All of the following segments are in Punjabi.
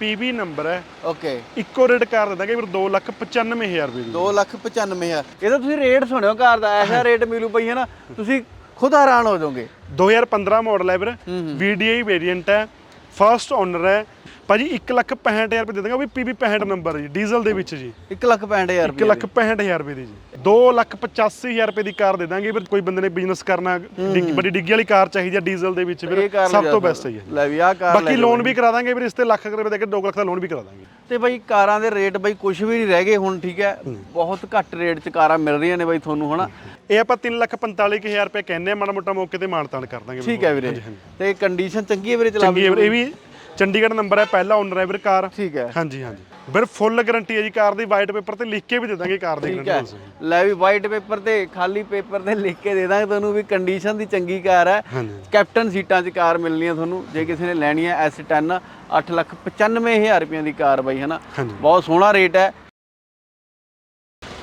ਪੀਬੀ ਨੰਬਰ ਹੈ। ਓਕੇ। ਇੱਕੋ ਰੇਟ ਕਰ ਦਿੰਦਾਂਗੇ ਫਿਰ 295000 ਰੁਪਏ ਦੀ। 2 ਲੱਖ 95 ਹਜ਼ਾਰ। ਇਹਦਾ ਤੁਸੀਂ ਰੇਟ ਸੁਣਿਓ ਕਾਰ ਦਾ ਐਸਾ ਰੇਟ ਮਿਲੂ ਪਈ ਹੈ ਨਾ ਤੁਸੀਂ ਖੁਦ ਹੈਰਾਨ ਹੋ ਜਾਓਗੇ। 2015 ਮਾਡਲ ਹੈ ਵੀਰ। VDI ਵੇਰੀਐਂਟ ਹੈ ਫਰਸਟ ਓਨਰ ਹੈ ਭਾਜੀ 165000 ਰੁਪਏ ਦੇ ਦਾਂਗਾ ਉਹ ਵੀ PB 65 ਨੰਬਰ ਜੀ ਡੀਜ਼ਲ ਦੇ ਵਿੱਚ ਜੀ। 1 ਲੱਖ 65000 1 ਰੁਪਏ ਲੱਖ 65000 ਰੁਪਏ ਦੀ ਜੀ। 2 ਲੱਖ 85000 ਰੁਪਏ ਦੀ ਕਾਰ ਦੇ ਦਾਂਗੇ ਫਿਰ ਕੋਈ ਬੰਦੇ ਨੇ ਬਿਜ਼ਨਸ ਕਰਨਾ ਡਿੱਗੀ- ਬੜੀ ਡਿੱਗੀ ਵਾਲੀ ਕਾਰ ਚਾਹੀਦੀ ਹੈ ਡੀਜ਼ਲ ਦੇ ਵਿੱਚ ਫਿਰ ਸਭ ਤੋਂ। ਬੈਸਟ ਹੈ ਜੀ। ਲੈ ਵੀ ਆਹ ਕਾਰ ਬਾਕੀ ਲੋਨ ਵੀ ਕਰਾ ਦਾਂਗੇ ਫਿਰ ਇਸ ਤੇ ਲੱਖ ਰੁਪਏ ਦੇ ਕੇ 2 ਲੱਖ ਦਾ ਲੋਨ ਵੀ ਕਰਾ ਦਾਂਗੇ। ਤੇ ਬਾਈ ਕਾਰਾਂ ਦੇ ਰੇਟ ਬਾਈ ਕੁਝ ਵੀ ਨਹੀਂ ਰਹਿ ਗਏ ਹੁਣ ਠੀਕ ਹੈ? ਬਹੁਤ ਘੱਟ ਰੇਟ 'ਚ ਕਾਰਾਂ ਮਿਲ ਰਹੀਆਂ ਨੇ ਬਾਈ ਤੁਹਾਨੂੰ ਹਨਾ? ਇਹ ਆਪਾਂ 3 ਲੱਖ 45000 ਰੁਪਏ ਕਹਿੰਦੇ ਆ ਮਾੜਾ ਮੋਟਾ ਮੌਕੇ ਤੇ ਮਾਨਤਾਨ ਕਰ ਦਾਂਗੇ ਠੀਕ ਹੈ ਵੀਰੇ। ਤੇ ਕੰਡੀਸ਼ਨ ਚੰਗੀ ਹੈ ਵੀਰੇ ਚਲਾ ਚੰਗੀ ਹੈ ਵੀਰ, ਇਹ ਵੀ ਚੰਡੀਗੜ੍ਹ ਨੰਬਰ ਹੈ ਪਹਿਲਾ ਓਨਰ ਹੈ ਵੀਰ ਕਾਰ। ਠੀਕ ਹੈ। ਹਾਂਜੀ ਹਾਂਜੀ। ਵੀਰ ਫੁੱਲ ਗਾਰੰਟੀ ਹੈ ਜੀ ਕਾਰ ਦੀ ਵਾਈਟ ਪੇਪਰ ਤੇ ਲਿਖ ਕੇ ਵੀ ਦੇ ਦਾਂਗੇ ਕਾਰ ਦੀ ਠੀਕ ਹੈ। ਲੈ ਵੀ ਵਾਈਟ ਪੇਪਰ ਤੇ ਖਾਲੀ ਪੇਪਰ ਤੇ ਲਿਖ ਕੇ ਦੇ ਦਾਂਗੇ ਤੁਹਾਨੂੰ ਵੀ ਕੰਡੀਸ਼ਨ ਦੀ ਚੰਗੀ ਕਾਰ ਹੈ। ਕੈਪਟਨ ਸੀਟਾਂ 'ਚ ਕਾਰ ਮਿਲਣੀ ਹੈ ਤੁਹਾਨੂੰ ਜੇ ਕਿਸੇ ਨੇ ਲੈਣੀ ਹੈ S10 8 ਲੱਖ 95000 ਰੁਪਏ ਦੀ ਕਾਰ ਬਾਈ ਹਨਾ ਬਹੁਤ ਸੋਹਣਾ ਰੇਟ ਹੈ।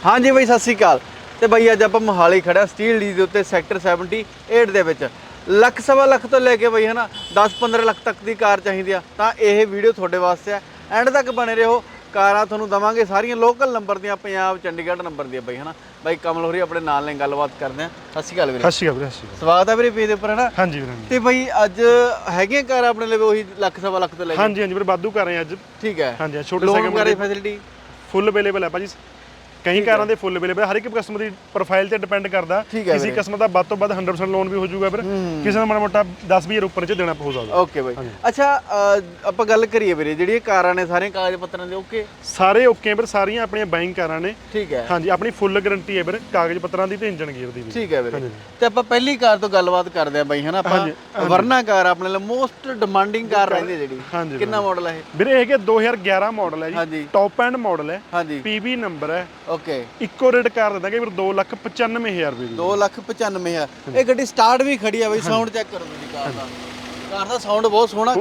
ਹਾਂਜੀ ਬਾਈ ਸਤਿ ਸ਼੍ਰੀ ਅਕਾਲ। ਤੇ ਬਾਈ ਅੱਜ ਆਪਾਂ ਮੋਹਾਲੀ ਖੜਾ ਸਟੀਲ ਡੀ ਦੇ ਉੱਤੇ ਸੈਕਟਰ 78 ਦੇ ਵਿੱਚ। ਲੱਖ ਸਵਾ ਲੱਖ ਤੋਂ ਲੈ ਕੇ ਬਾਈ ਹਨਾ 10-15 ਲੱਖ ਤੱਕ ਦੀ ਕਾਰ ਚਾਹੀਦੀ ਆ ਤਾਂ ਇਹ ਵੀਡੀਓ ਤੁਹਾਡੇ ਵਾਸਤੇ ਹੈ ਐਂਡ ਤੱਕ ਬਣੇ ਰਹੋ ਕਾਰਾਂ ਤੁਹਾਨੂੰ ਦਵਾਂਗੇ ਸਾਰੀਆਂ ਲੋਕਲ ਨੰਬਰ ਦੀਆਂ ਪੰਜਾਬ ਚੰਡੀਗੜ੍ਹ ਨੰਬਰ ਦੀਆਂ ਬਾਈ ਹਨਾ। ਬਾਈ ਕਮਲ ਹੋਰੀ ਆਪਣੇ ਨਾਲ ਨੇ ਗੱਲਬਾਤ ਕਰਦੇ ਆ। ਸਤਿ ਸ਼੍ਰੀ ਅਕਾਲ ਵੀਰੇ। ਸਤਿ ਸ਼੍ਰੀ ਅਕਾਲ ਵੀਰੇ ਸਤਿ ਸ਼੍ਰੀ ਅਕਾਲ। ਸਵਾਗਤ ਹੈ ਵੀਰੇ ਪੇਜ ਦੇ ਉੱਪਰ ਹਨਾ। ਹਾਂਜੀ ਵੀਰੇ। ਤੇ ਬਾਈ ਅੱਜ ਹੈਗੀਆਂ ਕਾਰ ਆਪਣੇ ਲਈ ਉਹੀ ਲੱਖ ਸਵਾ ਲੱਖ ਤੋਂ ਲੈ ਕੇ? ਹਾਂਜੀ ਹਾਂਜੀ ਵੀਰੇ ਵਾਧੂ ਕਰ ਰਹੇ ਅੱਜ। ਠੀਕ ਹੈ। ਹਾਂਜੀ ਛੋਟੇ ਵਗੈਰਾ ਦੇ ਫੈਸਿਲਿਟੀ ਫੁੱਲ ਅਵੇਲੇਬਲ ਹੈ ਭਾਜੀ। ਕਈ ਕਾਰਾਂ ਦੇ ਫੁੱਲ ਅਵੇਲੇਬਲ ਹਰ ਇੱਕ ਕਸਟਮਰ ਦੀ ਪ੍ਰੋਫਾਈਲ ਤੇ ਡਿਪੈਂਡ ਕਰਦਾ। ਕਿਸੇ। ਕਸਟਮਰ ਦਾ ਵੱਧ ਤੋਂ ਵੱਧ 100% ਲੋਨ ਵੀ ਹੋ ਜਾਊਗਾ ਵੀਰੇ ਕਿਸੇ ਦਾ ਮਾੜਾ ਮੋਟਾ 10 20 ਉੱਪਰ ਚ ਦੇਣਾ ਹੋ ਸਕਦਾ ਓਕੇ ਬਾਈ। ਅੱਛਾ ਆਪਾਂ ਗੱਲ ਕਰੀਏ ਵੀਰੇ ਜਿਹੜੀ ਇਹ ਕਾਰਾਂ ਨੇ ਸਾਰੇ ਕਾਗਜ਼ ਪੱਤਰਾਂ ਦੇ ਓਕੇ ਸਾਰੇ ਓਕੇ ਵੀਰੇ ਸਾਰੀਆਂ ਆਪਣੀਆਂ ਬਾਈਂਗ ਕਾਰਾਂ ਨੇ। ਠੀਕ ਹੈ। ਹਾਂਜੀ ਆਪਣੀ ਫੁੱਲ ਗਾਰੰਟੀ ਹੈ ਵੀਰੇ ਕਾਗਜ਼ ਪੱਤਰਾਂ ਦੀ ਤੇ ਇੰਜਨ ਗੀਅਰ ਦੀ ਵੀ। ਠੀਕ ਹੈ ਵੀਰੇ। ਤੇ ਆਪਾਂ ਪਹਿਲੀ ਕਾਰ ਤੋਂ ਗੱਲਬਾਤ ਕਰਦੇ ਆ ਬਾਈ ਹਨਾ? ਆਪਾਂ ਵਰਨਾ ਕਾਰ ਆਪਣੇ ਲਈ ਮੋਸਟ ਡਿਮਾਂਡਿੰਗ ਕਾਰ ਰਹਿੰਦੀ ਜਿਹੜੀ। ਕਿੰਨਾ ਮਾਡਲ ਹੈ ਇਹ? ਵੀਰੇ ਇਹ ਕਿ 2011 ਮਾਡਲ ਹੈ ਜੀ। ਟੌਪ ਐਂਡ ਮਾਡਲ ਹੈ। ਹਾਂਜੀ। ਪੀਬੀ ਨੰਬਰ ਹੈ। ਓਕੇ। ਇੱਕੋ ਰੇਟ ਕਰ ਦਿੰਦਾਂਗੇ ਫਿਰ 295000 ਰੁਪਏ ਦੀ। 2 ਲੱਖ 95 ਹੈ ਇਹ ਗੱਡੀ ਸਟਾਰਟ ਵੀ ਖੜੀ ਆ ਬਾਈ ਸਾਊਂਡ ਚੈੱਕ ਕਰੋ ਤੁਸੀਂ ਕਾਰ ਦਾ। ਕਾਰ ਦਾ ਸਾਊਂਡ ਬਹੁਤ ਸੋਹਣਾ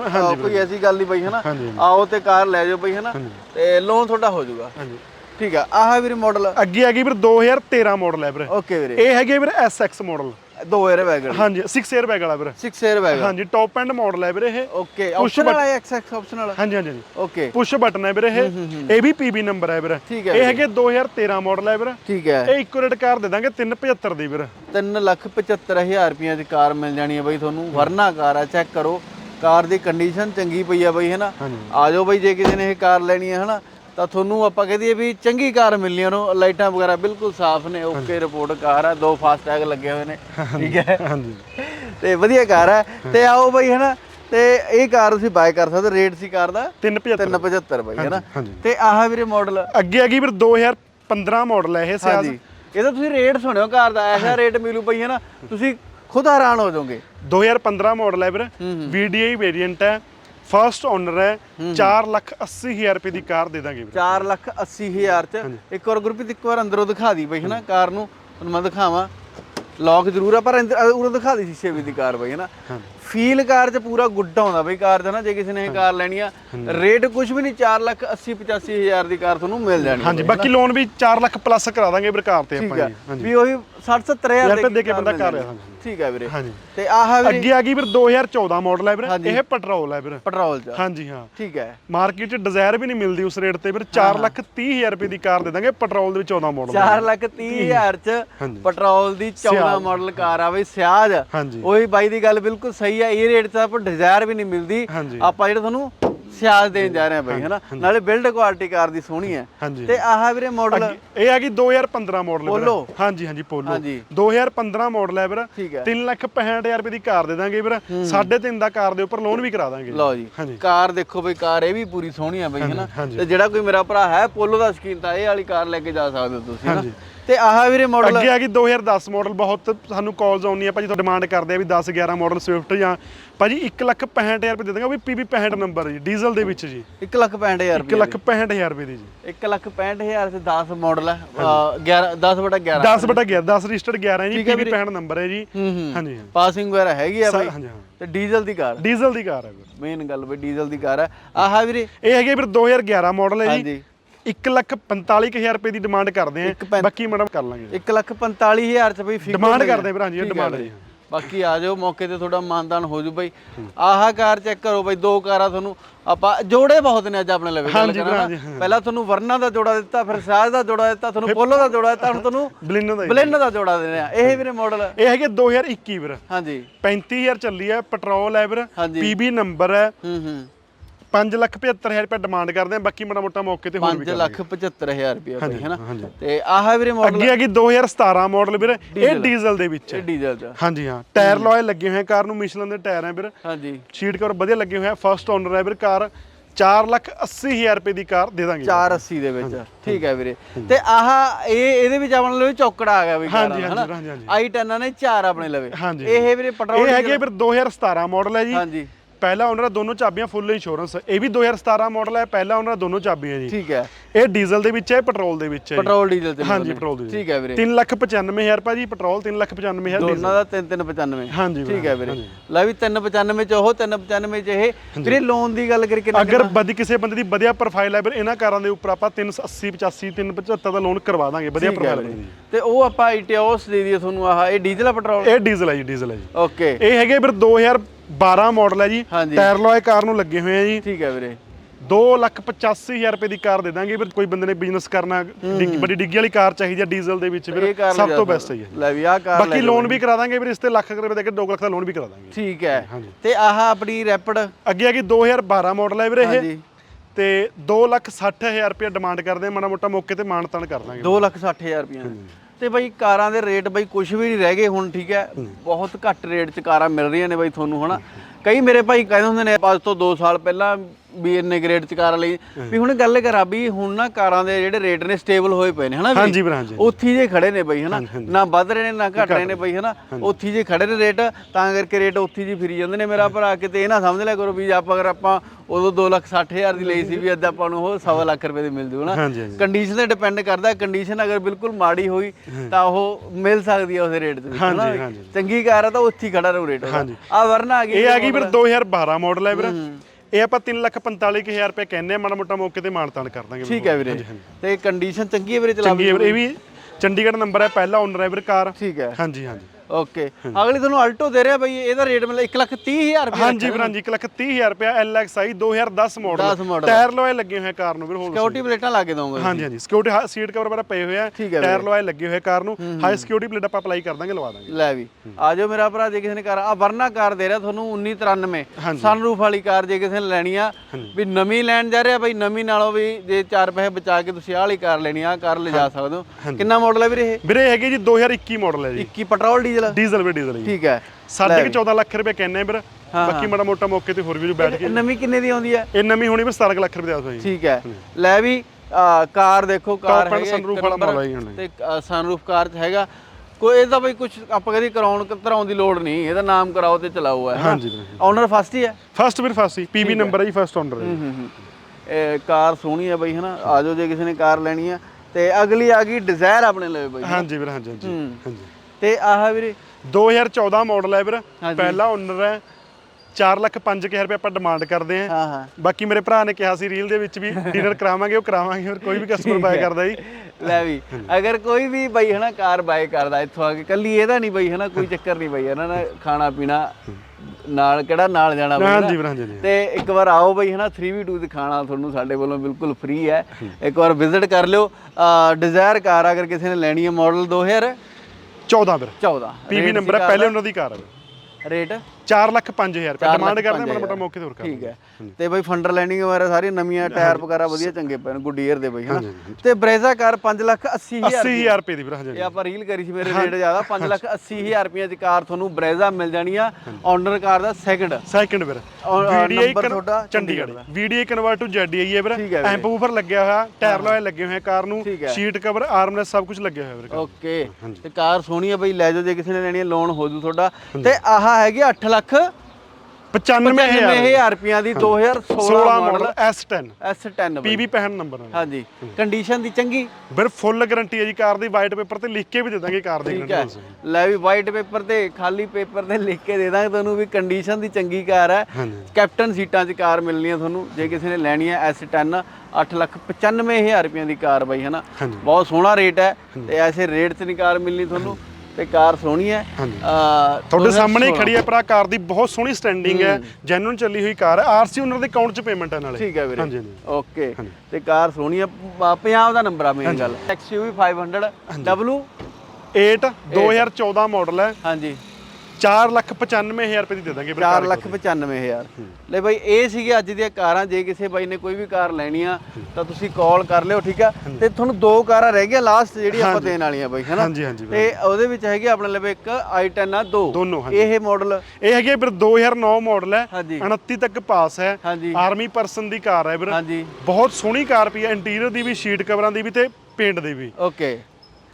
ਕੋਈ ਐਸੀ ਗੱਲ ਨਹੀਂ ਬਾਈ ਹਨਾ? ਆਓ ਤੇ ਕਾਰ ਲੈ ਜਾਓ ਬਾਈ ਹਨਾ? ਤੇ ਲੋਨ ਤੁਹਾਡਾ ਹੋ ਜਾਊਗਾ। ਹਾਂਜੀ। ਠੀਕ ਆ ਆਹ ਵੀਰੇ ਮਾਡਲ ਅੱਗੇ ਆ ਗਈ ਵੀਰ 2013 ਮਾਡਲ ਹੈ ਵੀਰੇ। ਓਕੇ ਵੀਰੇ। ਇਹ ਹੈਗੇ ਵੀਰ SX ਮਾਡਲ ਦੋ 에ਅਰ ਬੈਗ ਵਾਲੀ। ਹਾਂਜੀ 6 에ਅਰ ਬੈਗ ਵਾਲਾ ਵੀਰੇ। 6 에ਅਰ ਬੈਗ ਹਾਂਜੀ ਟੌਪ ਐਂਡ ਮਾਡਲ ਹੈ ਵੀਰੇ ਇਹ। ਓਕੇ ਆਪਸ਼ਨ ਵਾਲਾ ਐਕਸਐਕਸ ਆਪਸ਼ਨ ਵਾਲਾ? ਹਾਂਜੀ ਹਾਂਜੀ ਓਕੇ ਪੁਸ਼ ਬਟਨ ਹੈ ਵੀਰੇ ਇਹ। ਇਹ ਵੀ ਪੀਬੀ ਨੰਬਰ ਹੈ ਵੀਰੇ। ਇਹ ਹੈਗੇ 2013 ਮਾਡਲ ਹੈ ਵੀਰੇ। ਠੀਕ ਹੈ। ਇਹ ਇੱਕੋ ਕਾਰ ਦੇ ਦਾਂਗੇ 375 ਦੀ ਵੀਰੇ। 375000 ਰੁਪਏ ਦੀ ਕਾਰ ਮਿਲ ਜਾਣੀ ਹੈ ਬਈ ਤੁਹਾਨੂੰ। ਵਰਨਾ ਕਾਰ ਆ ਚੈੱਕ ਕਰੋ। ਕਾਰ ਦੀ ਕੰਡੀਸ਼ਨ ਚੰਗੀ ਪਈ ਆ ਬਈ ਹੈਨਾ ਆਜੋ ਬਈ ਜੇ ਕਿਸੇ ਨੇ ਇਹ ਕਾਰ ਲੈਣੀ ਹੈ ਹੈਨਾ ਤਾਂ ਤੁਹਾਨੂੰ ਆਪਾਂ ਕਹਦੇ ਵੀ ਚੰਗੀ ਕਾਰ ਮਿਲਣੀ ਉਹਨੂੰ। ਲਾਈਟਾਂ ਵਗੈਰਾ ਬਿਲਕੁਲ ਸਾਫ਼ ਨੇ ਓਕੇ ਰਿਪੋਰਟ ਕਾਰ ਆ ਦੋ ਫਾਸਟ ਟੈਗ ਲੱਗੇ ਹੋਏ ਨੇ ਠੀਕ ਹੈ। ਹਾਂਜੀ। ਤੇ ਵਧੀਆ ਕਾਰ ਹੈ। ਤੇ ਆਓ ਬਾਈ ਹੈਨਾ ਤੇ ਇਹ ਕਾਰ ਤੁਸੀਂ ਬਾਏ ਕਰ ਸਕਦੇ ਰੇਟ ਸੀ ਕਾਰ ਦਾ 375 375 ਬਾਈ ਹੈਨਾ। ਹਾਂਜੀ ਤੇ ਆਹ ਵੀਰੇ ਮਾਡਲ ਅੱਗੇ ਆ ਗਈ ਵੀਰ 2015 ਮਾਡਲ ਹੈ ਇਹ ਸਿਆਜ਼ ਇਹਦਾ ਤੁਸੀਂ ਰੇਟ ਸੁਣਿਓ ਕਾਰ ਦਾ ਐਸਾ ਰੇਟ ਮਿਲੂ ਪਈ ਹੈ ਨਾ ਤੁਸੀਂ ਖੁਦ ਹੈਰਾਨ ਹੋ ਜਾਓਗੇ। 2015 ਮਾਡਲ ਹੈ ਵੀਰ। VDI ਵੇਰੀਐਂਟ ਹੈ। ਫਰਸਟ ਓਨਰ ਹੈ 4 ਲੱਖ 80 ਹਜ਼ਾਰ ਰੁਪਏ ਦੀ ਕਾਰ ਦੇ ਦਾਂਗੇ ਵੀਰ। 4 ਲੱਖ 80 ਹਜ਼ਾਰ ਚ। ਇੱਕ ਵਾਰ ਗੁਰਪ੍ਰੀਤ ਇੱਕ ਵਾਰ ਅੰਦਰੋਂ ਦਿਖਾ ਦੀ ਬਈ ਹਨਾ ਕਾਰ ਨੂੰ। ਤੁਹਾਨੂੰ ਮੈਂ ਦਿਖਾਵਾਂ। ਲੌਕ ਜ਼ਰੂਰ ਆ ਪਰ ਉਰੋਂ ਦਿਖਾ ਦੀ ਸ਼ੀਸ਼ੇ ਵੀ ਦੀ ਕਾਰ ਬਈ ਹਨਾ। ਫੀਲ ਕਾਰ ਚ ਪੂਰਾ ਗੁੱਡ ਆਉਂਦਾ ਬਈ ਕਾਰ ਦਾ ਨਾ ਜੇ ਕਿਸੇ ਨੇ ਇਹ ਕਾਰ ਲੈਣੀ ਆ। ਰੇਟ ਕੁਝ ਵੀ ਨਹੀਂ 4 ਲੱਖ 80 85 ਹਜ਼ਾਰ ਦੀ ਕਾਰ ਤੁਹਾਨੂੰ ਮਿਲ ਜਾਣੀ ਹਾਂਜੀ ਬਾਕੀ ਲੋਨ ਵੀ 4 ਲੱਖ ਪਲੱਸ ਕਰਾ ਦਾਂਗੇ ਵੀਰ ਕਾਰ ਤੇ ਆਪਾਂ ਜੀ। ਵੀ ਉਹੀ 60 70 ਹਜ਼ਾਰ ਰੁਪਏ ਦੇ ਕੇ ਕਾਰ ਬੰਦਾ ਮਿਲ ਕਰ ਜਾਣੀ। ਰਿਹਾ। ਹਾਂਜੀ ਠੀਕ ਹੈ ਵੀਰੇ। ਹਾਂਜੀ। ਤੇ ਆਹ ਵੀਰੇ ਅੱਗੇ ਆ ਗਈ ਵੀਰ 2014 ਮਾਡਲ ਹੈ ਵੀਰ। ਇਹ ਪੈਟਰੋਲ ਹੈ ਵੀਰ। ਪੈਟਰੋਲ ਚ। ਹਾਂਜੀ ਹਾਂ। ਠੀਕ ਹੈ। ਮਾਰਕੀਟ 'ਚ ਡਿਜ਼ਾਇਰ ਵੀ ਨਹੀਂ ਮਿਲਦੀ ਉਸ ਰੇਟ ਤੇ ਵੀਰ। 4 ਲੱਖ 30 ਹਜ਼ਾਰ ਰੁਪਏ ਦੀ ਕਾਰ ਦੇ ਦਾਂਗੇ ਪੈਟਰੋਲ ਦੇ ਵਿੱਚ 14 ਮਾਡਲ 4 ਲੱਖ 30 ਹਜ਼ਾਰ ਚ। ਪੈਟਰੋਲ ਦੀ 14 ਮਾਡਲ ਕਾਰ ਆ ਬਈ ਸਿਆਜ ਹਾਂਜੀ। ਉਹੀ ਬਾਈ ਦੀ ਗੱਲ ਬਿਲਕੁਲ ਸਹੀ ਹੈ। ਇਹ ਰੇਟ ਤੇ ਆਪਾਂ ਡਿਜ਼ਾਇਰ ਵੀ ਨਹੀਂ ਮਿਲਦੀ। ਆਪਾਂ ਜਿਹੜਾ ਤੁਹਾਨੂੰ ਸਿਆਜ ਦੇਣ ਜਾ ਰਹੇ ਬਾਈ ਹਨਾ? ਨਾਲੇ ਬਿਲਡ ਕੁਆਲਿਟੀ ਕਾਰ ਦੀ ਸੋਹਣੀ ਹੈ। ਤੇ ਆਹ ਵੀਰੇ ਮਾਡਲ ਇਹ ਆ ਗਈ 2015 ਮਾਡਲ ਪੋਲੋ। ਹਾਂਜੀ ਹਾਂਜੀ ਪੋਲੋ। ਹਾਂਜੀ। 2015 ਮਾਡਲ ਹੈ ਵੀਰ। ਠੀਕ ਹੈ। 3 ਲੱਖ 65000 ਰੁਪਏ ਦੀ ਕਾਰ ਦੇ ਦਾਂਗੇ ਵੀਰ। 3.5 ਦਾ ਕਾਰ ਦੇ ਉੱਪਰ ਲੋਨ ਵੀ ਕਰਾ ਦਾਂਗੇ। ਲਓ ਜੀ। ਕਾਰ ਦੇਖੋ ਬਈ ਕਾਰ ਇਹ ਵੀ ਪੂਰੀ ਸੋਹਣੀ ਆ ਬਈ ਹਨਾ। ਤੇ ਜਿਹੜਾ ਕੋਈ ਮੇਰਾ ਭਰਾ ਹੈ ਪੋਲੋ ਦਾ ਸ਼ਕੀਨ ਤਾਂ ਇਹ ਵਾਲੀ ਕਾਰ ਲੈ ਕੇ ਜਾ ਸਕਦੇ ਹੋ ਤੁਸੀਂ ਹਨਾ? ਹਾਂਜੀ। ਤੇ ਆਹ ਵੀਰੇ ਮਾਡਲ ਅੱਗੇ ਆ ਗਈ 2010 ਮਾਡਲ ਬਹੁਤ ਸਾਨੂੰ ਕਾਲਸ ਆਉਂਦੀਆਂ ਭਾਜੀ ਤੋਂ ਡਿਮਾਂਡ ਕਰਦੇ ਆ ਵੀ 10 11 ਮਾਡਲ ਸਵਿਫਟ ਜਾਂ ਭਾਜੀ 1 ਲੱਖ 65000 ਰੁਪਏ ਦੇ ਦਾਂਗੇ ਉਹ ਵੀ ਪੀਬੀ 65 ਨੰਬਰ ਜੀ ਡੀਜ਼ਲ ਦੇ ਵਿੱਚ ਜੀ। 1 ਲੱਖ 65000 1 ਲੱਖ 65000 ਰੁਪਏ ਦੀ ਜੀ। 1 ਲੱਖ 65000 ਤੇ 10 ਮਾਡਲ ਹੈ 11 10 ਬਟਾ 11 10 ਬਟਾ 11 10 ਰਜਿਸਟਰਡ 11 ਹੈ ਜੀ ਪੀਬੀ 65 ਨੰਬਰ ਹੈ ਜੀ। ਹਾਂਜੀ ਪਾਸਿੰਗ ਵਗੈਰਾ ਹੈਗੀ ਆ ਬਾਈ ਤੇ ਡੀਜ਼ਲ ਦੀ ਕਾਰ? ਡੀਜ਼ਲ ਦੀ ਕਾਰ ਹੈ ਮੇਨ ਗੱਲ ਬਈ ਡੀਜ਼ਲ ਦੀ ਕਾਰ ਹੈ ਆਹ ਵੀਰੇ ਇਹ ਹੈਗੇ ਵੀਰ 2011 ਮਾਡਲ ਹੈ ਜੀ। ਹਾਂਜੀ। 1 ਲੱਖ 45000 ਰੁਪਏ ਦੀ ਡਿਮਾਂਡ ਕਰਦੇ ਆ। ਬਾਕੀ ਮੈਡਮ ਕਰ ਲਾਂਗੇ। 1 ਲੱਖ 45000 ਚ ਬਈ ਫਿਕਸ ਡਿਮਾਂਡ ਕਰਦੇ ਆ ਵੀਰ ਹਾਂਜੀ ਡਿਮਾਂਡ ਜੀ ਬਾਕੀ ਆ ਜਾਓ ਮੌਕੇ ਤੇ ਤੁਹਾਡਾ ਮਾਨਦਾਨ ਹੋ ਜੂ ਬਈ। ਆਹ ਕਾਰ ਚੈੱਕ ਕਰੋ ਬਈ ਦੋ ਕਾਰਾਂ ਤੁਹਾਨੂੰ ਆਪਾਂ ਜੋੜੇ ਬਹੁਤ ਨੇ ਅੱਜ ਆਪਣੇ ਲਵੇ ਗੱਲ ਕਰਾਂ। ਪਹਿਲਾਂ ਤੁਹਾਨੂੰ ਵਰਨਾ ਦਾ ਜੋੜਾ ਦਿੱਤਾ ਫਿਰ ਸਾਜ ਦਾ ਜੋੜਾ ਦਿੱਤਾ ਤੁਹਾਨੂੰ ਪੋਲੋ ਦਾ ਜੋੜਾ ਦਿੱਤਾ ਹੁਣ ਤੁਹਾਨੂੰ ਬਲਿੰਨ ਦਾ ਜੀ। ਬਲੈਂਡ ਦਾ ਜੋੜਾ ਦੇਣੇ ਆ। ਇਹ ਵੀਰੇ ਮਾਡਲ ਇਹ ਹੈਗੇ 2021 ਵੀਰ। ਹਾਂਜੀ। 35000 ਚੱਲੀ ਹੈ ਪੈਟਰੋਲ ਹੈ ਵੀਰ। ਪੀਬੀ ਨੰਬਰ ਹੈ। ਹੂੰ ਹੂੰ। 575000 ਰੁਪਏ ਡਿਮਾਂਡ ਕਰਦੇ ਆ ਬਾਕੀ ਮਾੜਾ ਮੋਟਾ ਮੌਕੇ ਤੇ ਹੋਰ ਵੀ 5 ਲੱਖ 75000 ਰੁਪਏ ਬਈ ਹੈਨਾ ਹਾਂਜੀ। ਤੇ ਆਹ ਵੀਰੇ ਮਾਡਲ ਅੱਗੇ ਹੈਗੀ 2017 ਮਾਡਲ ਵੀਰ ਇਹ ਡੀਜ਼ਲ ਦੇ ਵਿੱਚ ਹੈ। ਇਹ ਡੀਜ਼ਲ ਦਾ। ਹਾਂਜੀ ਹਾਂ। ਟਾਇਰ ਲੋਏ ਲੱਗੇ ਹੋਏ ਆ ਕਾਰ ਨੂੰ ਮਿਸ਼ਲਨ ਦੇ ਟਾਇਰ ਹੈ ਵੀਰ। ਹਾਂਜੀ। ਸ਼ੀਟ ਕਵਰ ਵਧੀਆ ਲੱਗੇ ਹੋਏ ਆ। ਫਰਸਟ ਓਨਰ ਹੈ ਵੀਰ ਕਾਰ 480000 ਰੁਪਏ ਦੀ ਕਾਰ ਦੇ ਦਾਂਗੇ। 480 ਦੇ ਵਿੱਚ ਠੀਕ ਹੈ ਵੀਰੇ। ਤੇ ਆਹ ਇਹ ਇਹਦੇ ਵਿੱਚ ਆਪਣੇ ਲਵੇ ਚੌਕੜਾ ਆ ਗਿਆ ਵੀ ਕਾਰਾਂ, ਹਨਾ? ਆਈ 10 ਨੇ? ਚਾਰ ਆਪਣੇ ਲਵੇ। ਇਹ ਵੀਰੇ ਪੈਟਰੋਲ ਇਹ ਹੈਗੇ ਵੀਰ 2017 ਮਾਡਲ ਹੈ ਜੀ। ਹਾਂਜੀ। ਪਹਿਲਾ ਓਨਰ ਆ ਦੋਨੋਂ ਚਾਬੀਆਂ ਫੁੱਲ ਇੰਸ਼ੋਰੈਂਸ ਇਹ ਵੀ 2017 ਮਾਡਲ ਹੈ ਪਹਿਲਾ ਓਨਰ ਆ ਦੋਨੋਂ ਚਾਬੀਆਂ ਜੀ। ਠੀਕ ਹੈ। ਇਹ ਡੀਜ਼ਲ ਦੇ ਵਿੱਚ ਹੈ ਪੈਟਰੋਲ ਦੇ ਵਿੱਚ ਹੈ ਪੈਟਰੋਲ ਡੀਜ਼ਲ ਤੇ ਹਾਂਜੀ ਪੈਟਰੋਲ ਦੇ ਠੀਕ ਹੈ ਵੀਰੇ। 395000 ਭਾਜੀ ਪੈਟਰੋਲ 395000 ਦੋਨਾਂ ਦਾ 3395 ਹਾਂਜੀ ਠੀਕ ਹੈ ਵੀਰੇ। ਲੈ ਵੀ 395 ਚ ਉਹ 395 ਚ ਇਹ। ਵੀਰੇ ਲੋਨ ਦੀ ਗੱਲ ਕਰਕੇ ਅਗਰ ਬਦ ਕਿਸੇ ਬੰਦੇ ਦੀ ਵਧੀਆ ਪ੍ਰੋਫਾਈਲ ਹੈ ਫਿਰ ਇਹਨਾਂ ਕਾਰਾਂ ਦੇ ਉੱਪਰ ਆਪਾਂ 380 85 375 ਦਾ ਲੋਨ ਕਰਵਾ ਦਾਂਗੇ ਵਧੀਆ ਪ੍ਰੋਫਾਈਲ ਤੇ ਉਹ ਆਪਾਂ ਇਟਿਓਸ ਦੇ ਦਈਏ ਤੁਹਾਨੂੰ ਆਹ ਇਹ ਡੀਜ਼ਲ ਆ ਪੈਟਰੋਲ ਇਹ ਡੀਜ਼ਲ ਹੈ ਜੀ ਡੀਜ਼ਲ ਹੈ ਜੀ। ਓਕੇ ਇਹ ਹੈਗੇ ਫਿਰ 2000 12 ਮਾਡਲ ਹੈ ਜੀ। ਟਾਇਰ ਲੋਏ ਕਾਰ ਨੂੰ ਲੱਗੇ ਹੋਏ ਆ ਜੀ। ਠੀਕ ਹੈ ਵੀਰੇ। 285000 ਰੁਪਏ ਦੀ ਕਾਰ ਦੇ ਦਾਂਗੇ ਫਿਰ ਕੋਈ ਬੰਦੇ ਨੇ ਬਿਜ਼ਨਸ ਕਰਨਾ ਡਿੱਗੀ- ਡਿੱਗੀ ਵਾਲੀ ਕਾਰ ਚਾਹੀਦੀ ਹੈ ਡੀਜ਼ਲ ਦੇ ਵਿੱਚ ਫਿਰ ਸਭ ਤੋਂ ਬੈਸਟ ਹੈ ਜੀ। ਲੈ ਵੀ ਆ ਕਾਰ ਬਾਕੀ ਲੋਨ ਵੀ ਕਰਾ ਦਾਂਗੇ ਫਿਰ ਇਸ ਤੇ ਲੱਖ ਰੁਪਏ ਦੇ ਕੇ 2 ਲੱਖ ਦਾ ਲੋਨ ਵੀ ਕਰਾ ਦਾਂਗੇ। ਠੀਕ ਹੈ। ਤੇ ਆਹ ਆਪਣੀ ਰੈਪਿਡ? ਅੱਗੇ ਆ ਕਿ 2012 ਮਾਡਲ ਹੈ ਵੀਰੇ ਇਹ। ਤੇ 2 ਲੱਖ 60 ਹਜ਼ਾਰ ਰੁਪਏ ਡਿਮਾਂਡ ਕਰਦੇ ਆ ਮਾੜਾ ਮੋਟਾ ਮੌਕੇ ਤੇ ਮਾਣ ਤਾਣ ਕਰ ਦਾਂਗੇ। 2 ਲੱਖ 60 ਹਜ਼ਾਰ ਰੁਪਏ ਤੇ ਬਾਈ ਕਾਰਾਂ ਦੇ ਰੇਟ ਬਾਈ ਕੁਝ ਵੀ ਨਹੀਂ ਰਹਿ ਗਏ ਹੁਣ ਠੀਕ ਹੈ? ਬਹੁਤ ਘੱਟ ਰੇਟ 'ਚ ਕਾਰਾਂ ਮਿਲ ਰਹੀਆਂ ਨੇ ਬਾਈ ਤੁਹਾਨੂੰ ਹਨਾ? ਕਈ ਮੇਰੇ ਭਾਈ ਕਹਿੰਦੇ ਹੁੰਦੇ ਨੇ ਅੱਜ ਤੋਂ 2 ਸਾਲ ਪਹਿਲਾਂ ਵੀ ਇੰਨੇ ਗ੍ਰੇਡ 'ਚ ਕਾਰ ਲਈ ਵੀ ਹੁਣ ਗੱਲ ਕਰਾਂ ਵੀ ਹੁਣ ਨਾ ਕਾਰਾਂ ਦੇ ਜਿਹੜੇ ਰੇਟ ਨੇ ਸਟੇਬਲ ਹੋਏ ਪਏ ਨੇ ਹਨਾ ਵੀ ਹਾਂਜੀ ਵੀਰ ਹਾਂਜੀ ਉੱਥੀ ਜੇ ਖੜੇ ਨੇ ਬਈ ਹਨਾ? ਨਾ ਵੱਧ ਰਹੇ ਨੇ ਨਾ ਘਟ ਰਹੇ ਨੇ ਬਈ ਹਨਾ? ਉੱਥੀ ਜੇ ਖੜੇ ਨੇ ਰੇਟ ਤਾਂ ਕਰਕੇ ਰੇਟ ਉੱਥੀ ਜੀ ਫਿਰੀ ਜਾਂਦੇ ਨੇ ਮੇਰਾ ਭਰਾ ਕਿਤੇ ਇਹ ਨਾ ਸਮਝ ਲਿਆ ਕਰੋ ਵੀ ਆਪਾਂ ਅਗਰ ਆਪਾਂ ਉਦੋਂ 260000 ਦੀ ਲਈ ਸੀ ਵੀ ਅੱਜ ਆਪਾਂ ਨੂੰ ਉਹ 1.5 ਲੱਖ ਰੁਪਏ ਦੀ ਮਿਲ ਜੂ ਹਾਂਜੀ ਕੰਡੀਸ਼ਨ ਤੇ ਡਿਪੈਂਡ ਕਰਦਾ ਕੰਡੀਸ਼ਨ ਅਗਰ ਬਿਲਕੁਲ ਮਾੜੀ ਹੋਈ ਤਾਂ ਉਹ ਮਿਲ ਸਕਦੀ ਹੈ ਉਸ ਰੇਟ ਤੇ ਹਨਾ। ਚੰਗੀ ਕਾਰ ਹੈ ਤਾਂ ਉੱਥੇ ਖੜਾ ਰਹੂ ਰੇਟ। ਆ ਵਰਨਾ ਆ ਗਈ ਇਹ ਆ ਗਈ ਵੀਰ 2012 ਮਾਡਲ ਹੈ ਵੀਰ। ਇਹ ਆਪਾਂ 345000 ਰੁਪਏ ਕਹਿੰਦੇ ਆ ਮਾੜਾ ਮੋਟਾ ਮੌਕੇ ਤੇ ਮਾਨ ਤਾਨ ਕਰ ਦਾਂਗੇ ਠੀਕ ਹੈ ਵੀਰੇ। ਤੇ ਕੰਡੀਸ਼ਨ ਚੰਗੀ ਹੈ ਵੀਰੇ ਚਲਾ ਚੰਗੀ ਹੈ ਵੀਰ ਇਹ ਵੀ ਚੰਡੀਗੜ੍ਹ ਨੰਬਰ ਹੈ ਪਹਿਲਾ ਓਨਰ ਹੈ ਵੀਰ ਕਾਰ। ਠੀਕ ਹੈ। ਹਾਂਜੀ ਹਾਂਜੀ। ਓਕੇ। ਅਗਲੀ ਤੁਹਾਨੂੰ ਆਲਟੋ ਦੇ ਰਿਹਾ ਬਈ ਇਹਦਾ ਰੇਟ ਮਤਲਬ 130000 ਰੁਪਏ ਹਾਂਜੀ ਵੀਰ ਹਾਂਜੀ 130000 ਰੁਪਏ LXI 2010 10 ਮਾਡਲ। ਟਾਇਰ ਲੋਏ ਲੱਗੇ ਹੋਏ ਕਾਰ ਨੂੰ ਵੀਰ ਹੋਰ ਸਿਕਿਉਰਿਟੀ ਪਲੇਟਾਂ ਲਾ ਕੇ ਦਊਂਗਾ ਹਾਂਜੀ ਹਾਂਜੀ। ਸਿਕਿਉਰਿਟੀ ਸੀਟ ਕਵਰ ਵਗੈਰਾ ਪਏ ਹੋਏ ਆ। ਟਾਇਰ ਲੋਏ ਲੱਗੇ ਹੋਏ ਕਾਰ ਨੂੰ। ਹਾਈ ਸਿਕਿਉਰਿਟੀ ਪਲੇਟ ਆਪਾਂ ਅਪਲਾਈ ਕਰ ਦਾਂਗੇ ਲਵਾ ਦਾਂਗੇ। ਲੈ ਵੀ। ਆ ਜਾਓ ਮੇਰਾ ਭਰਾ ਜੇ ਕਿਸੇ ਨੇ ਕਾਰ ਆ ਵਰਨਾ ਕਾਰ ਦੇ ਰਿਹਾ ਤੁਹਾਨੂੰ 1993 ਸਨਰੂਫ ਵਾਲੀ ਕਾਰ ਜੇ ਕਿਸੇ ਨੇ ਲੈਣੀ ਆ ਵੀ ਨਵੀਂ ਲੈਣ ਜਾ ਰਿਹਾ ਬਈ ਨਵੀਂ ਨਾਲੋਂ ਵੀ ਜੇ ਚਾਰ ਪੈਸੇ ਬਚਾ ਕੇ ਤੁਸੀਂ ਆਹ ਵਾਲੀ ਕਾਰ ਲੈਣੀ ਆ ਕਾਰ ਲਿਜਾ ਸਕਦੇ ਹੋ। ਕਿੰਨਾ ਮਾਡਲ ਹੈ ਵੀਰੇ ਇਹ? ਵੀਰੇ ਹੈਗੇ ਜੀ 2021 ਮਾਡਲ ਹੈ ਜੀ। 21 ਪੈਟਰੋਲ ਡੀਜ਼ਲ ਡੀਜ਼ਲ ਵੀ ਡੀਜ਼ਲ ਠੀਕ ਹੈ। ਸਾਢੇ ਕੁ 14 ਲੱਖ ਰੁਪਏ ਕਹਿੰਨੇ ਵੀਰ। ਬਾਕੀ ਮਾੜਾ ਮੋਟਾ ਮੌਕੇ ਤੇ ਹੋਰ ਵੀ ਜੋ ਬੈਠ ਕੇ। ਨਵੀਂ ਕਿੰਨੇ ਦੀ ਆਉਂਦੀ ਹੈ? ਇਹ ਨਵੀਂ ਹੋਣੀ ਵੀ 17 ਕੁ ਲੱਖ ਰੁਪਏ ਦੀ ਹੋਈ ਠੀਕ ਹੈ। ਲੈ ਵੀ ਕਾਰ ਦੇਖੋ ਕਾਰ sunroof ਇੱਕ ਵਾਲਾ model ਹੈ ਹੁਣ। ਤੇ ਸਨਰੂਫ ਕਾਰ ਚ ਹੈਗਾ। ਕੋਈ ਇਹਦਾ ਬਈ ਕੁਝ ਆਪਾਂ ਕਦੀ ਕਰਾਉਣ ਕਰਾਉਣ ਦੀ ਲੋੜ ਨਹੀਂ। ਇਹਦਾ ਨਾਮ ਕਰਾਓ ਤੇ ਚਲਾਓ ਹੈ ਹਾਂਜੀ ਓਨਰ ਫਸਟ ਹੀ ਹੈ? ਫਸਟ ਵੀਰ ਫਸਟ ਸੀ ਪੀਬੀ ਨੰਬਰ ਹੈ। ਜੀ ਫਸਟ ਓਨਰ ਹੈ। ਹੂੰ ਹੂੰ ਕਾਰ ਸੋਹਣੀ ਹੈ ਬਈ ਹਨਾ। ਆ ਜਾਓ ਜੇ ਕਿਸੇ ਨੇ ਕਾਰ ਲੈਣੀ ਹੈ। ਤੇ ਅਗਲੀ ਆ ਗਈ ਡਿਜ਼ਾਇਰ ਆਪਣੇ ਲਈ ਬਈ ਹਾਂਜੀ ਵੀਰ ਹਾਂਜੀ ਹਾਂਜੀ। ਹੂੰ। ਹਾਂਜੀ। ਤੇ ਆਹ ਵੀਰੇ 2014 ਮਾਡਲ ਹੈ ਵੀਰ। ਪਹਿਲਾ ਓਨਰ ਹੈ। 4 ਲੱਖ 5000 ਰੁਪਏ ਆਪਾਂ ਡਿਮਾਂਡ ਕਰਦੇ ਆਂ ਹਾਂ ਹਾਂ। ਬਾਕੀ ਮੇਰੇ ਭਰਾ ਨੇ ਕਿਹਾ ਸੀ ਰੀਲ ਦੇ ਵਿੱਚ ਵੀ ਡਿਨਰ ਕਰਾਵਾਂਗੇ ਉਹ ਕਰਾਵਾਂਗੇ ਹੋਰ ਕੋਈ ਵੀ ਕਸਟਮਰ ਬਾਏ ਕਰਦਾ ਜੀ। ਲੈ ਵੀ ਅਗਰ ਕੋਈ ਵੀ ਬਈ ਹਨਾ ਕਾਰ ਬਾਏ ਕਰਦਾ ਇੱਥੋਂ ਆ ਕੇ ਕੱਲੀ ਇਹਦਾ ਨਹੀਂ ਬਈ ਹਨਾ ਕੋਈ ਚੱਕਰ ਨਹੀਂ ਬਈ ਹਨਾ ਖਾਣਾ ਪੀਣਾ ਨਾਲ ਕਿਹੜਾ ਨਾਲ ਜਾਣਾ। ਹਾਂਜੀ ਹਾਂਜੀ। ਤੇ ਇੱਕ ਵਾਰ ਆਓ ਬਈ ਹਨਾ 3v2 ਦੇ ਖਾਣਾ ਤੁਹਾਨੂੰ ਸਾਡੇ ਵੱਲੋਂ ਬਿਲਕੁਲ ਫ੍ਰੀ ਹੈ। ਇੱਕ ਵਾਰ ਵਿਜ਼ਿਟ ਕਰ ਲਿਓ। ਡਿਜ਼ਾਇਰ ਕਾਰ ਅਗਰ ਕਿਸੇ ਨੇ ਲੈਣੀ ਹੈ ਮਾਡਲ 2014 14 ਵੀਰ ਪੀਬੀ ਨੰਬਰ ਹੈ ਪਹਿਲੇ ਓਨਰ ਦੀ ਕਾਰ ਹੈ ਰੇਟ? 4 ਲੱਖ 5000 ਰੁਪਏ। ਡਿਮਾਂਡ ਕਰਦੇ ਮਾੜਾ ਮੋਟਾ ਮੌਕੇ ਤੇ ਹੋਰ ਕਰ ਠੀਕ ਹੈ। ਤੇ ਬਈ ਫੰਡਰ ਲੈਂਡਿੰਗ ਵਗੈਰਾ ਸਾਰੀ ਨਵੀਆਂ ਟਾਇਰ ਵਗੈਰਾ ਵਧੀਆ ਚੰਗੇ ਪਏ ਨੇ ਗੁੱਡੀਅਰ ਦੇ ਬਈ ਹਨਾ? ਤੇ ਬ੍ਰੇਜ਼ਾ ਕਾਰ 5 ਲੱਖ 80 ਹਜ਼ਾਰ 80000 ਰੁਪਏ ਦੀ ਵੀਰ ਹਾਂਜੀ ਇਹ ਆਪਾਂ ਰੀਲ ਕਰੀ ਸੀ ਮੇਰੇ ਰੇਟ ਜ਼ਿਆਦਾ 5 ਲੱਖ 80 ਹਜ਼ਾਰ ਰੁਪਏ ਦੀ ਕਾਰ ਤੁਹਾਨੂੰ ਬ੍ਰੇਜ਼ਾ ਮਿਲ ਜਾਣੀ ਆ। ਓਨਰ ਕਾਰ ਦਾ ਸੈਕਿੰਡ ਸੈਕਿੰਡ ਵੀਰ। ਕਨ- ਤੁਹਾਡਾ Chandigarh. VDI convert to ZDI ਹੈ ਵੀਰ। ਐਂਪ ਬੂਫਰ ਲੱਗਿਆ ਹੋਇਆ ਟਾਇਰ ਲੋਏ ਲੱਗੇ ਹੋਏ ਕਾਰ ਨੂੰ। ਸ਼ੀਟ ਕਵਰ ਆਰਮਰੈਸ ਸਭ ਕੁਝ ਲੱਗਿਆ ਹੋਇਆ ਵੀਰ ਓਕੇ ਤੇ ਕਾਰ ਸੋਹਣੀ ਆ ਬਈ ਲੈ ਜਾਓ ਜੇ ਕਿਸੇ ਨੇ ਲੈਣੀ ਹੈ ਲੋਨ ਹੋ ਜੂ ਤੁਹਾਡਾ। ਤੇ ਆਹ ਹੈਗੀ 8 ਲੱਖ 95000 95000 ਰੁਪਈਆਂ ਦੀ 2016 16 ਮਾਡਲ ਮਾਡਲ S10 S10 ਬਈ। PB 65 ਨੰਬਰ ਹਾਂਜੀ। ਕੰਡੀਸ਼ਨ ਦੀ ਚੰਗੀ। ਵੀਰ ਫੁੱਲ ਗਾਰੰਟੀ ਹੈ ਜੀ ਕਾਰ ਦੀ ਵਾਈਟ ਪੇਪਰ ਤੇ ਲਿਖ ਕੇ ਵੀ ਦੇ ਦਾਂਗੇ ਕਾਰ ਦੀ guarantee ਲੈ ਵੀ ਵਾਈਟ ਪੇਪਰ ਤੇ ਖਾਲੀ ਪੇਪਰ ਤੇ ਲਿਖ ਕੇ ਦੇ ਦਾਂਗੇ ਤੁਹਾਨੂੰ ਵੀ ਕੰਡੀਸ਼ਨ ਦੀ ਚੰਗੀ ਕਾਰ ਹੈ। ਕੈਪਟਨ ਸੀਟਾਂ 'ਚ ਕਾਰ ਮਿਲਣੀ ਹੈ ਤੁਹਾਨੂੰ। ਜੇ ਕਿਸੇ ਨੇ ਲੈਣੀ ਹੈ S10 8,95,000 ਰੁਪਏ ਦੀ ਕਾਰ ਬਾਈ ਹਨਾ। ਬਹੁਤ ਸੋਹਣਾ ਰੇਟ ਹੈ। ਤੇ ਐਸੇ ਰੇਟ 'ਚ ਨਹੀਂ ਕਾਰ ਮਿਲਣੀ ਤੁਹਾਨੂੰ। ਤੇ ਕਾਰ ਸੋਹਣੀ ਹੈ। ਤੁਹਾਡੇ ਸਾਹਮਣੇ ਹੀ 2016 ਖੜੀ ਹੈ ਭਰਾ ਕਾਰ ਦੀ ਬਹੁਤ ਸੋਹਣੀ ਸਟੈਂਡਿੰਗ ਹੈ ਜੈਨੂਨ ਚੱਲੀ ਹੋਈ ਕਾਰ ਹੈ। ਆਰਸੀ ਉਹਨਾਂ ਦੇ ਅਕਾਊਂਟ 'ਚ ਪੇਮੈਂਟ ਹੈ ਨਾਲੇ। ਠੀਕ ਹੈ ਵੀਰੇ। ਹਾਂਜੀ ਹਾਂਜੀ। ਓਕੇ ਤੇ ਕਾਰ ਸੋਹਣੀ ਪ- ਪੰਜਾਬ ਦਾ ਨੰਬਰ ਆ ਮੇਨ ਗੱਲ। XUV 500 W 8 2014 ਮਾਡਲ ਹੈ। ਹਾਂਜੀ। 495000 ਰੁਪਏ ਦੀ ਦੇ ਦਾਂਗੇ ਵੀਰੇ। 4 ਲੱਖ 95000 ਲੈ ਬਾਈ ਇਹ ਸੀਗੇ ਅੱਜ ਦੀਆਂ ਕਾਰਾਂ ਜੇ ਕਿਸੇ ਬਾਈ ਨੇ ਕੋਈ ਵੀ ਕਾਰ ਲੈਣੀ ਆ ਤਾਂ ਤੁਸੀਂ ਕਾਲ ਕਰ ਲਿਓ ਠੀਕ ਆ? ਤੇ ਤੁਹਾਨੂੰ ਦੋ ਕਾਰਾਂ ਰਹਿ ਗਈਆਂ ਲਾਸਟ ਜਿਹੜੀ ਆਪਾਂ ਦੇਣ ਵਾਲੀਆਂ ਬਾਈ ਹਨਾ? ਹਾਂਜੀ ਹਾਂਜੀ ਵੀਰੇ। ਤੇ ਉਹਦੇ ਵਿੱਚ ਹੈਗੇ ਆਪਣੇ ਲਵੇ ਇੱਕ i10 ਆ ਦੋ। ਦੋਨੋਂ, ਹਾਂਜੀ। ਇਹ ਮਾਡਲ ਇਹ ਹੈਗੀ ਵੀਰੇ 2009 ਮਾਡਲ ਹੈ। ਹਾਂਜੀ। 29 ਤੱਕ ਪਾਸ ਹੈ। ਹਾਂਜੀ। ਆਰਮੀ ਪਰਸਨ ਦੀ ਕਾਰ ਹੈ ਵੀਰੇ। ਹਾਂਜੀ। ਬਹੁਤ ਸੋਹਣੀ ਕਾਰ ਪਈ ਹੈ ਇੰਟੀਰੀਅਰ ਦੀ ਵੀ ਸ਼ੀਟ ਕਵਰਾਂ ਦੀ ਵੀ ਤੇ ਪੇਂਟ ਦੀ ਵੀ। ਓਕੇ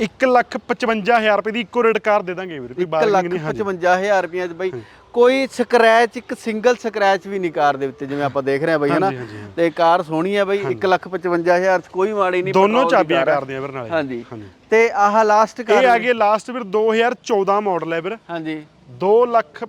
155000 ਰੁਪਏ ਦੀ ਇੱਕੋ ਰੇਟ ਕਾਰ ਦੇ ਦਾਂਗੇ ਵੀਰੇ ਕੋਈ 1 ਬਾਰਗੇਨਿੰਗ ਨਹੀਂ ਹਾਂਜੀ 55000 ਰੁਪਈਆ ਚ ਬਾਈ ਕੋਈ ਸਕ੍ਰੈਚ ਇੱਕ ਸਿੰਗਲ ਸਕ੍ਰੈਚ ਵੀ ਨਹੀਂ ਕਾਰ ਦੇ ਉੱਤੇ ਜਿਵੇਂ ਆਪਾਂ ਦੇਖ ਰਹੇ ਆ ਬਾਈ ਹਨਾ। ਤੇ ਕਾਰ ਸੋਹਣੀ ਹੈ ਬਾਈ 1 ਲੱਖ 55000 ਚ ਕੋਈ ਮਾੜੀ ਨਹੀਂ ਦੋਨੋਂ ਚਾਬੀਆਂ ਕਾਰ ਹੈ। ਕਰਦੇ ਆ ਵੀਰੇ ਨਾਲੇ। ਹਾਂਜੀ। ਹਾਂਜੀ। ਤੇ ਆਹ ਲਾਸਟ ਕਾਰ ਇਹ ਆ ਗਏ ਲਾਸਟ ਵੀਰ 2014 ਮਾਡਲ ਹੈ ਵੀਰ। ਹਾਂਜੀ। 2 ਲੱਖ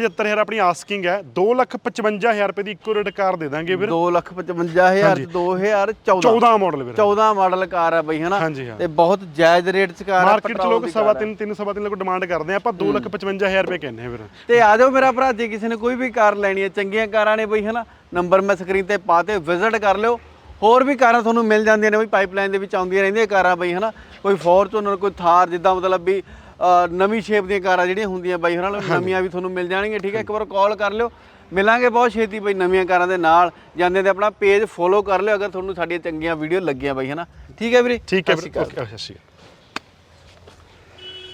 75000 ਆਪਣੀ ਆਸਕਿੰਗ ਹੈ 2 ਲੱਖ 55000 ਰੁਪਏ ਦੀ ਇੱਕੋ ਰੇਟ ਕਾਰ ਦੇ ਦਾਂਗੇ ਵੀਰ। 2 ਲੱਖ 55000 ਚ 2014 14 ਮਾਡਲ ਵੀਰ। 14 ਮਾਡਲ ਕਾਰ ਹੈ ਬਾਈ ਹਨਾ? ਤੇ ਬਹੁਤ ਜਾਇਜ਼ ਰੇਟ ਚ ਕਾਰ ਮਾਰਕੀਟ ਚ ਲੋਕ ਸਵਾ ਕਾਰ ਹੈ। 3 3 ਸਵਾ 3 ਲੱਖ ਡਿਮਾਂਡ ਕਰਦੇ ਆ ਆਪਾਂ 2 ਲੱਖ 55000 ਰੁਪਏ ਕਹਿੰਦੇ ਆ ਵੀਰ। ਤੇ ਆ ਜਾਓ ਮੇਰਾ ਭਰਾ ਜੇ ਕਿਸੇ ਨੇ ਕੋਈ ਵੀ ਕਾਰ ਲੈਣੀ ਹੈ ਚੰਗੀਆਂ ਕਾਰਾਂ ਨੇ ਬਈ ਹਨਾ? ਨੰਬਰ ਮੈਂ ਸਕਰੀਨ ਤੇ ਪਾਤੇ ਵਿਜ਼ਿਟ ਕਰ ਲਿਓ। ਹੋਰ ਵੀ ਕਾਰਾਂ ਤੁਹਾਨੂੰ ਮਿਲ ਜਾਂਦੀਆਂ ਨੇ ਬਈ ਪਾਈਪਲਾਈਨ ਦੇ ਵਿੱਚ ਆਉਂਦੀਆਂ ਰਹਿੰਦੀਆਂ ਕਾਰਾਂ ਬਈ ਹਨਾ? ਕੋਈ ਫੋਰਚੂਨਰ ਕੋਈ ਥਾਰ ਜਿੱਦਾਂ ਮਤਲਬ ਵੀ ਨਵੀਂ ਸ਼ੇਪ ਦੀਆਂ ਕਾਰਾਂ ਜਿਹੜੀਆਂ ਹੁੰਦੀਆਂ ਬਈ ਹਨਾ ਨਵੀਆਂ ਵੀ ਤੁਹਾਨੂੰ ਮਿਲ ਜਾਣਗੀਆਂ ਠੀਕ ਹੈ? ਇੱਕ ਵਾਰ ਕਾਲ ਕਰ ਲਿਓ। ਮਿਲਾਂਗੇ ਬਹੁਤ ਛੇਤੀ ਬਈ ਨਵੀਆਂ ਕਾਰਾਂ ਦੇ ਨਾਲ। ਜਾਂਦੇ ਤੇ ਆਪਣਾ ਪੇਜ ਫੋਲੋ ਕਰ ਲਿਓ ਅਗਰ ਤੁਹਾਨੂੰ ਸਾਡੀਆਂ ਚੰਗੀਆਂ ਵੀਡੀਓ ਲੱਗੀਆਂ ਬਈ ਹਨਾ? ਠੀਕ ਹੈ ਵੀਰੇ? ਠੀਕ ਹੈ ਵੀਰੇ। ਓਕੇ ਸਤਿ ਸ਼੍ਰੀ ਅਕਾਲ।